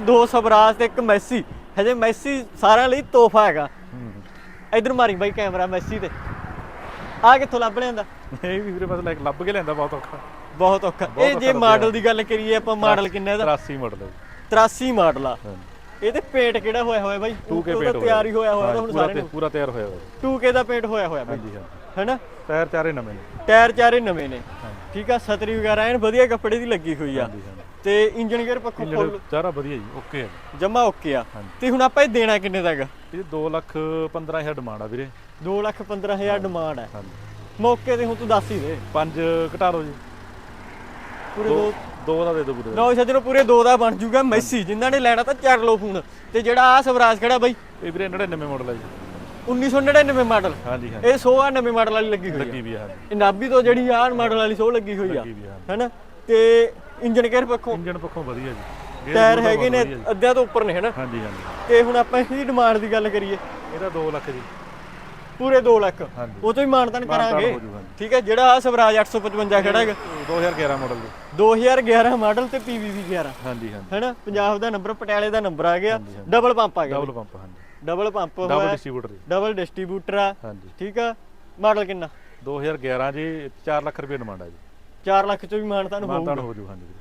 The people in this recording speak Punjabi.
ਦੋ ਸਵਰਾਜ ਤੇ ਇੱਕ ਮੈਸੀ। ਹਜੇ ਮੈਸੀ ਸਾਰਿਆਂ ਲਈ ਤੋਹਫਾ ਹੈਗਾ। ਇਧਰ ਮਾਰੀ ਬਾਈ ਕੈਮਰਾ ਮੈਸੀ ਤੇ। ਆ ਕਿੱਥੋਂ ਲੱਭ ਲਿਆਂਦਾ? ਇਹ ਵੀ ਵੀਰੇ ਬਸ ਲੈ ਲੱਭ ਕੇ ਲੈਂਦਾ ਬਹੁਤ ਔਖਾ। ਬਹੁਤ ਔਖਾ। ਇਹ ਜੇ ਮਾਡਲ। ਦੀ ਗੱਲ ਕਰੀਏ ਆਪਾਂ ਮਾਡਲ ਕਿੰਨਾ ਇਹਦਾ 83 ਮਾਡਲ ਹੈ। 83 ਮਾਡਲ ਆ। ਇਹ ਤੇ ਪੇਂਟ ਕਿਹੜਾ ਹੋਇਆ ਹੋਇਆ ਬਾਈ? 2K ਉਹਦਾ ਪੇਂਟ ਤਿਆਰ ਹੀ ਹੋਇਆ ਹੋਇਆ ਤਾਂ ਹਾਂ, ਹੁਣ ਸਾਰੇ ਨੂੰ। ਪੂਰਾ ਤਿਆਰ ਹੋਇਆ ਹੋਇਆ। 2K ਦਾ ਪੇਂਟ ਹੋਇਆ ਹੋਇਆ ਬਾਈ। ਹਾਂਜੀ ਹੈਨਾ? ਟਾਇਰ ਚਾਰੇ ਨਵੇਂ ਨੇ। ਟਾਇਰ ਚਾਰੇ ਨਵੇਂ ਨੇ। ਠੀਕ ਆ ਛਤਰੀ ਵਗੈਰਾ ਐਨ ਵਧੀਆ ਕੱਪੜੇ ਦੀ ਲੱਗੀ ਹੋਈ ਆ। ਤੇ ਇੰਜਨ ਗੇਅਰ ਪੱਖੋਂ ਫੁੱਲ। ਚਾਰਾ ਵਧੀਆ ਜੀ ਓਕੇ ਹੈ ਜਮਾ ਓਕੇ ਆ। ਤੇ ਹੁਣ ਆਪਾਂ ਇਹ ਦੇਣਾ ਕਿੰਨੇ ਦਾ ਹੈਗਾ ਇਹ 2 ਲੱਖ 15000 ਡਿਮਾਂਡ ਆ ਵੀਰੇ। 2 ਲੱਖ 15000 ਡਿਮਾਂਡ ਹੈ ਹਾਂਜੀ। ਮੌਕੇ ਤੇ ਹੁਣ ਤੂੰ ਦੱਸ ਹੀ ਦੇ। 5 ਘਟਾ ਲਓ ਜੀ। ਪੂਰੇ ਦੋ ਦੋ ਦੋ ਦਾ ਦੇ ਪੂਰੇ। ਲਓ ਸੱਜਣੋ ਪੂਰੇ ਦੋ ਦਾ ਬਣ ਜੂਗਾ। ਮੈਸੀ ਜਿਨ੍ਹਾਂ ਨੇ ਲੈਣਾ ਤਾਂ ਚੱਕ ਲਓ ਫੋਨ। ਤੇ ਜਿਹੜਾ ਆ ਸਵਰਾਜ ਖੜਾ ਬਾਈ? ਇਹ ਵੀਰੇ 99 ਮਾਡਲ ਹੈ ਜੀ। 1999 ਮਾਡਲ ਹਾਂਜੀ ਹਾਂਜੀ। ਇਹ 199 ਮਾਡਲ ਵਾਲੀ ਲੱਗੀ ਹੋਈ ਲੱਗੀ ਹੈ ਵੀ ਆ ਹਾਂਜੀ। ਇਹ ਨਾਭੀ ਤੋਂ ਜਿਹੜੀ ਆ ਮਾਡਲ ਵਾਲੀ ਸੋ ਲੱਗੀ ਹੋਈ ਆ। ਹੈਨਾ? ਤੇ ਇੰਜਨ ਗੇਅਰ ਪੱਖੋਂ। ਇੰਜਣ ਪੱਖੋਂ ਵਧੀਆ ਜੀ। ਟਾਇਰ ਹੈਗੇ ਨੇ ਅੱਧਿਆਂ ਤੋਂ ਉੱਪਰ ਨੇ ਹੈਨਾ? ਹਾਂਜੀ ਹਾਂਜੀ। ਤੇ ਹੁਣ ਆਪਾਂ ਇਹਦੀ ਡਿਮਾਂਡ ਦੀ ਗੱਲ ਕਰੀਏ। ਇਹਦਾ 2 ਲੱਖ ਜੀ। ਪੂਰੇ 2 ਲੱਖ। ਉਹ ਤੋਂ ਹੀ ਮਾਨਤਨ ਕਰਾਂਗੇ। ਠੀਕ ਹੈ ਜਿਹੜਾ ਆ ਸਵਰਾਜ 855 ਖੜਾ ਹੈਗਾ। 2011 ਮਾਡਲ ਜੀ 2011 ਮਾਡਲ ਤੇ PVV 11 ਹਾਂਜੀ ਹਾਂਜੀ। ਹੈਨਾ? ਪੰਜਾਬ ਦਾ ਨੰਬਰ ਪਟਿਆਲੇ ਦਾ ਨੰਬਰ ਆ ਗਿਆ। ਡਬਲ ਪੰਪ ਆ ਗਿਆ। ਡਬਲ ਪੰਪ ਹਾਂਜੀ। Double pump double distributor double distributor ਆ। ਠੀਕ ਆ? ਮਾਡਲ ਕਿੰਨਾ? 2011 ਜੀ 4 ਲੱਖ ਰੁਪਏ ਡਿਮਾਂਡ ਆ ਜੀ। 4 ਲੱਖ ਚੋਂ ਵੀ ਮਾਨਤਨ ਮਾਨਤਾਨ ਹੋਊਗਾ ਹੋ ਜੂ ਹਾਂਜੀ ਵੀਰੇ।